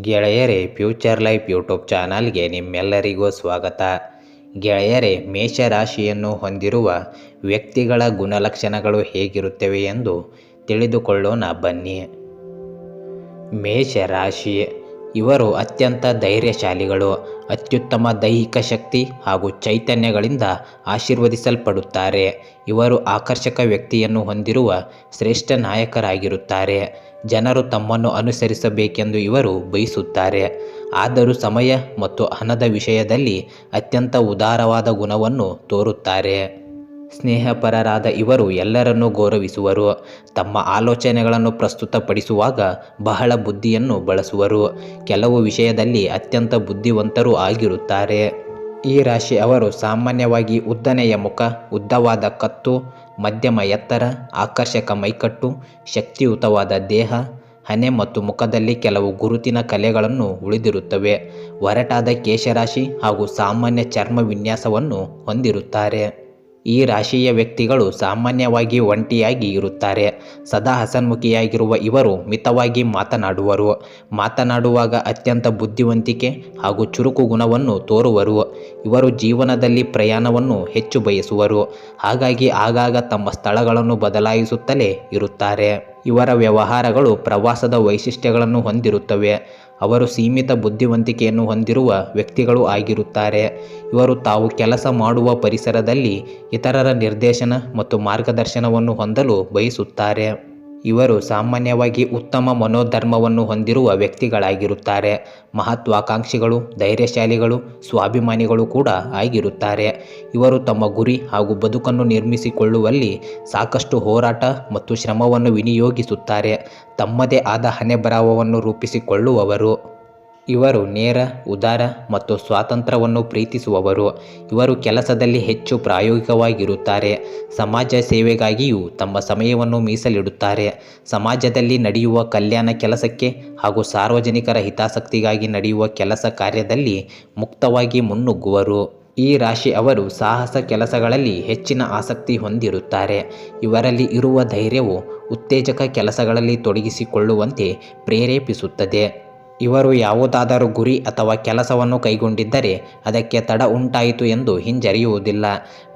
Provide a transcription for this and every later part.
ಗೆಳೆಯರೇ, future life YouTube ಚಾನಲ್ಗೆ ನಿಮ್ಮೆಲ್ಲರಿಗೂ ಸ್ವಾಗತ. ಗೆಳೆಯರೇ, ಮೇಷರಾಶಿಯನ್ನು ಹೊಂದಿರುವ ವ್ಯಕ್ತಿಗಳ ಗುಣಲಕ್ಷಣಗಳು ಹೇಗಿರುತ್ತವೆ ಎಂದು ತಿಳಿದುಕೊಳ್ಳೋಣ ಬನ್ನಿ. ಮೇಷರಾಶಿ ಇವರು ಅತ್ಯಂತ ಧೈರ್ಯಶಾಲಿಗಳು, ಅತ್ಯುತ್ತಮ ದೈಹಿಕ ಶಕ್ತಿ ಹಾಗೂ ಚೈತನ್ಯಗಳಿಂದ ಆಶೀರ್ವದಿಸಲ್ಪಡುತ್ತಾರೆ. ಇವರು ಆಕರ್ಷಕ ವ್ಯಕ್ತಿಯನ್ನು ಹೊಂದಿರುವ ಶ್ರೇಷ್ಠ ನಾಯಕರಾಗಿರುತ್ತಾರೆ. ಜನರು ತಮ್ಮನ್ನು ಅನುಸರಿಸಬೇಕೆಂದು ಇವರು ಬಯಸುತ್ತಾರೆ. ಆದರೂ ಸಮಯ ಮತ್ತು ಹಣದ ವಿಷಯದಲ್ಲಿ ಅತ್ಯಂತ ಉದಾರವಾದ ಗುಣವನ್ನು ತೋರುತ್ತಾರೆ. ಸ್ನೇಹಪರರಾದ ಇವರು ಎಲ್ಲರನ್ನೂ ಗೌರವಿಸುವರು. ತಮ್ಮ ಆಲೋಚನೆಗಳನ್ನು ಪ್ರಸ್ತುತಪಡಿಸುವಾಗ ಬಹಳ ಬುದ್ಧಿಯನ್ನು ಬಳಸುವರು. ಕೆಲವು ವಿಷಯದಲ್ಲಿ ಅತ್ಯಂತ ಬುದ್ಧಿವಂತರೂ ಆಗಿರುತ್ತಾರೆ. ಈ ರಾಶಿ ಅವರು ಸಾಮಾನ್ಯವಾಗಿ ಉದ್ದನೆಯ ಮುಖ, ಉದ್ದವಾದ ಕತ್ತು, ಮಧ್ಯಮ ಎತ್ತರ, ಆಕರ್ಷಕ ಮೈಕಟ್ಟು, ಶಕ್ತಿಯುತವಾದ ದೇಹ, ಹಣೆ ಮತ್ತು ಮುಖದಲ್ಲಿ ಕೆಲವು ಗುರುತಿನ ಕಲೆಗಳನ್ನು ಉಳಿದಿರುತ್ತವೆ. ಒರಟಾದ ಕೇಶರಾಶಿ ಹಾಗೂ ಸಾಮಾನ್ಯ ಚರ್ಮ ವಿನ್ಯಾಸವನ್ನು ಹೊಂದಿರುತ್ತಾರೆ. ಈ ರಾಶಿಯ ವ್ಯಕ್ತಿಗಳು ಸಾಮಾನ್ಯವಾಗಿ ಒಂಟಿಯಾಗಿ ಇರುತ್ತಾರೆ. ಸದಾ ಹಸನ್ಮುಖಿಯಾಗಿರುವ ಇವರು ಮಿತವಾಗಿ ಮಾತನಾಡುವರು. ಮಾತನಾಡುವಾಗ ಅತ್ಯಂತ ಬುದ್ಧಿವಂತಿಕೆ ಹಾಗೂ ಚುರುಕು ಗುಣವನ್ನು ತೋರುವರು. ಇವರು ಜೀವನದಲ್ಲಿ ಪ್ರಯಾಣವನ್ನು ಹೆಚ್ಚು ಬಯಸುವರು. ಹಾಗಾಗಿ ಆಗಾಗ ತಮ್ಮ ಸ್ಥಳಗಳನ್ನು ಬದಲಾಯಿಸುತ್ತಲೇ ಇರುತ್ತಾರೆ. ಇವರ ವ್ಯವಹಾರಗಳು ಪ್ರವಾಸದ ವೈಶಿಷ್ಟ್ಯಗಳನ್ನು ಹೊಂದಿರುತ್ತವೆ. ಅವರು ಸೀಮಿತ ಬುದ್ಧಿವಂತಿಕೆಯನ್ನು ಹೊಂದಿರುವ ವ್ಯಕ್ತಿಗಳು ಆಗಿರುತ್ತಾರೆ. ಇವರು ತಾವು ಕೆಲಸ ಮಾಡುವ ಪರಿಸರದಲ್ಲಿ ಇತರರ ನಿರ್ದೇಶನ ಮತ್ತು ಮಾರ್ಗದರ್ಶನವನ್ನು ಹೊಂದಲು ಬಯಸುತ್ತಾರೆ. ಇವರು ಸಾಮಾನ್ಯವಾಗಿ ಉತ್ತಮ ಮನೋಧರ್ಮವನ್ನು ಹೊಂದಿರುವ ವ್ಯಕ್ತಿಗಳಾಗಿರುತ್ತಾರೆ. ಮಹತ್ವಾಕಾಂಕ್ಷಿಗಳು, ಧೈರ್ಯಶಾಲಿಗಳು, ಸ್ವಾಭಿಮಾನಿಗಳು ಕೂಡ ಆಗಿರುತ್ತಾರೆ. ಇವರು ತಮ್ಮ ಗುರಿ ಹಾಗೂ ಬದುಕನ್ನು ನಿರ್ಮಿಸಿಕೊಳ್ಳುವಲ್ಲಿ ಸಾಕಷ್ಟು ಹೋರಾಟ ಮತ್ತು ಶ್ರಮವನ್ನು ವಿನಿಯೋಗಿಸುತ್ತಾರೆ. ತಮ್ಮದೇ ಆದ ಹಣೆಬರಹವನ್ನು ರೂಪಿಸಿಕೊಳ್ಳುವವರು. ಇವರು ನೇರ, ಉದಾರ ಮತ್ತು ಸ್ವಾತಂತ್ರ್ಯವನ್ನು ಪ್ರೀತಿಸುವವರು. ಇವರು ಕೆಲಸದಲ್ಲಿ ಹೆಚ್ಚು ಪ್ರಾಯೋಗಿಕವಾಗಿರುತ್ತಾರೆ. ಸಮಾಜ ಸೇವೆಗಾಗಿಯೂ ತಮ್ಮ ಸಮಯವನ್ನು ಮೀಸಲಿಡುತ್ತಾರೆ. ಸಮಾಜದಲ್ಲಿ ನಡೆಯುವ ಕಲ್ಯಾಣ ಕೆಲಸಕ್ಕೆ ಹಾಗೂ ಸಾರ್ವಜನಿಕರ ಹಿತಾಸಕ್ತಿಗಾಗಿ ನಡೆಯುವ ಕೆಲಸ ಕಾರ್ಯದಲ್ಲಿ ಮುಕ್ತವಾಗಿ ಮುನ್ನುಗ್ಗುವರು. ಈ ರಾಶಿ ಅವರು ಸಾಹಸ ಕೆಲಸಗಳಲ್ಲಿ ಹೆಚ್ಚಿನ ಆಸಕ್ತಿ ಹೊಂದಿರುತ್ತಾರೆ. ಇವರಲ್ಲಿ ಇರುವ ಧೈರ್ಯವು ಉತ್ತೇಜಕ ಕೆಲಸಗಳಲ್ಲಿ ತೊಡಗಿಸಿಕೊಳ್ಳುವಂತೆ ಪ್ರೇರೇಪಿಸುತ್ತದೆ. ಇವರು ಯಾವುದಾದರೂ ಗುರಿ ಅಥವಾ ಕೆಲಸವನ್ನು ಕೈಗೊಂಡಿದ್ದರೆ ಅದಕ್ಕೆ ತಡ ಉಂಟಾಯಿತು ಎಂದು ಹಿಂಜರಿಯುವುದಿಲ್ಲ.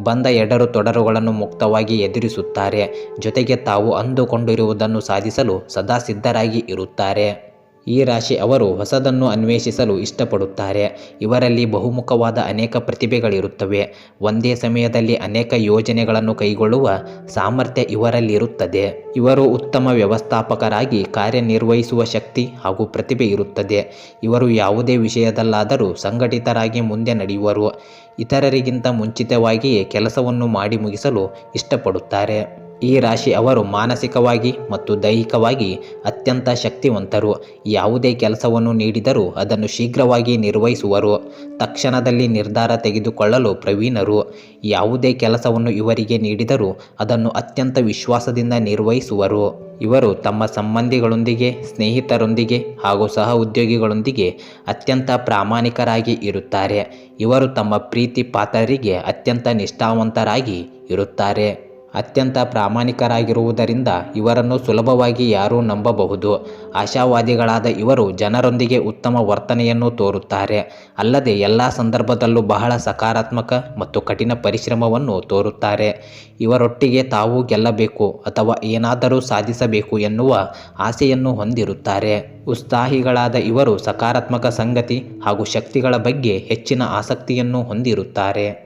ಬಂದ ಎಡರು ತೊಡರುಗಳನ್ನು ಮುಕ್ತವಾಗಿ ಎದುರಿಸುತ್ತಾರೆ. ಜೊತೆಗೆ ತಾವು ಅಂದುಕೊಂಡಿರುವುದನ್ನು ಸಾಧಿಸಲು ಸದಾ ಸಿದ್ಧರಾಗಿ ಇರುತ್ತಾರೆ. ಈ ರಾಶಿ ಅವರು ಹೊಸದನ್ನು ಅನ್ವೇಷಿಸಲು ಇಷ್ಟಪಡುತ್ತಾರೆ. ಇವರಲ್ಲಿ ಬಹುಮುಖವಾದ ಅನೇಕ ಪ್ರತಿಭೆಗಳಿರುತ್ತವೆ. ಒಂದೇ ಸಮಯದಲ್ಲಿ ಅನೇಕ ಯೋಜನೆಗಳನ್ನು ಕೈಗೊಳ್ಳುವ ಸಾಮರ್ಥ್ಯ ಇವರಲ್ಲಿರುತ್ತದೆ. ಇವರು ಉತ್ತಮ ವ್ಯವಸ್ಥಾಪಕರಾಗಿ ಕಾರ್ಯನಿರ್ವಹಿಸುವ ಶಕ್ತಿ ಹಾಗೂ ಪ್ರತಿಭೆ ಇರುತ್ತದೆ. ಇವರು ಯಾವುದೇ ವಿಷಯದಲ್ಲಾದರೂ ಸಂಘಟಿತರಾಗಿ ಮುಂದೆ ನಡೆಯುವರು. ಇತರರಿಗಿಂತ ಮುಂಚಿತವಾಗಿಯೇ ಕೆಲಸವನ್ನು ಮಾಡಿ ಮುಗಿಸಲು ಇಷ್ಟಪಡುತ್ತಾರೆ. ಈ ರಾಶಿ ಅವರು ಮಾನಸಿಕವಾಗಿ ಮತ್ತು ದೈಹಿಕವಾಗಿ ಅತ್ಯಂತ ಶಕ್ತಿವಂತರು. ಯಾವುದೇ ಕೆಲಸವನ್ನು ನೀಡಿದರೂ ಅದನ್ನು ಶೀಘ್ರವಾಗಿ ನಿರ್ವಹಿಸುವರು. ತಕ್ಷಣದಲ್ಲಿ ನಿರ್ಧಾರ ತೆಗೆದುಕೊಳ್ಳಲು ಪ್ರವೀಣರು. ಯಾವುದೇ ಕೆಲಸವನ್ನು ಇವರಿಗೆ ನೀಡಿದರೂ ಅದನ್ನು ಅತ್ಯಂತ ವಿಶ್ವಾಸದಿಂದ ನಿರ್ವಹಿಸುವರು. ಇವರು ತಮ್ಮ ಸಂಬಂಧಿಗಳೊಂದಿಗೆ, ಸ್ನೇಹಿತರೊಂದಿಗೆ ಹಾಗೂ ಸಹ ಉದ್ಯೋಗಿಗಳೊಂದಿಗೆ ಅತ್ಯಂತ ಪ್ರಾಮಾಣಿಕರಾಗಿ ಇರುತ್ತಾರೆ. ಇವರು ತಮ್ಮ ಪ್ರೀತಿ ಪಾತ್ರರಿಗೆ ಅತ್ಯಂತ ನಿಷ್ಠಾವಂತರಾಗಿ ಇರುತ್ತಾರೆ. ಅತ್ಯಂತ ಪ್ರಾಮಾಣಿಕರಾಗಿರುವುದರಿಂದ ಇವರನ್ನು ಸುಲಭವಾಗಿ ಯಾರೂ ನಂಬಬಹುದು. ಆಶಾವಾದಿಗಳಾದ ಇವರು ಜನರೊಂದಿಗೆ ಉತ್ತಮ ವರ್ತನೆಯನ್ನು ತೋರುತ್ತಾರೆ. ಅಲ್ಲದೆ ಎಲ್ಲ ಸಂದರ್ಭದಲ್ಲೂ ಬಹಳ ಸಕಾರಾತ್ಮಕ ಮತ್ತು ಕಠಿಣ ಪರಿಶ್ರಮವನ್ನು ತೋರುತ್ತಾರೆ. ಇವರೊಟ್ಟಿಗೆ ತಾವು ಗೆಲ್ಲಬೇಕು ಅಥವಾ ಏನಾದರೂ ಸಾಧಿಸಬೇಕು ಎನ್ನುವ ಆಸೆಯನ್ನು ಹೊಂದಿರುತ್ತಾರೆ. ಉತ್ಸಾಹಿಗಳಾದ ಇವರು ಸಕಾರಾತ್ಮಕ ಸಂಗತಿ ಹಾಗೂ ಶಕ್ತಿಗಳ ಬಗ್ಗೆ ಹೆಚ್ಚಿನ ಆಸಕ್ತಿಯನ್ನು ಹೊಂದಿರುತ್ತಾರೆ.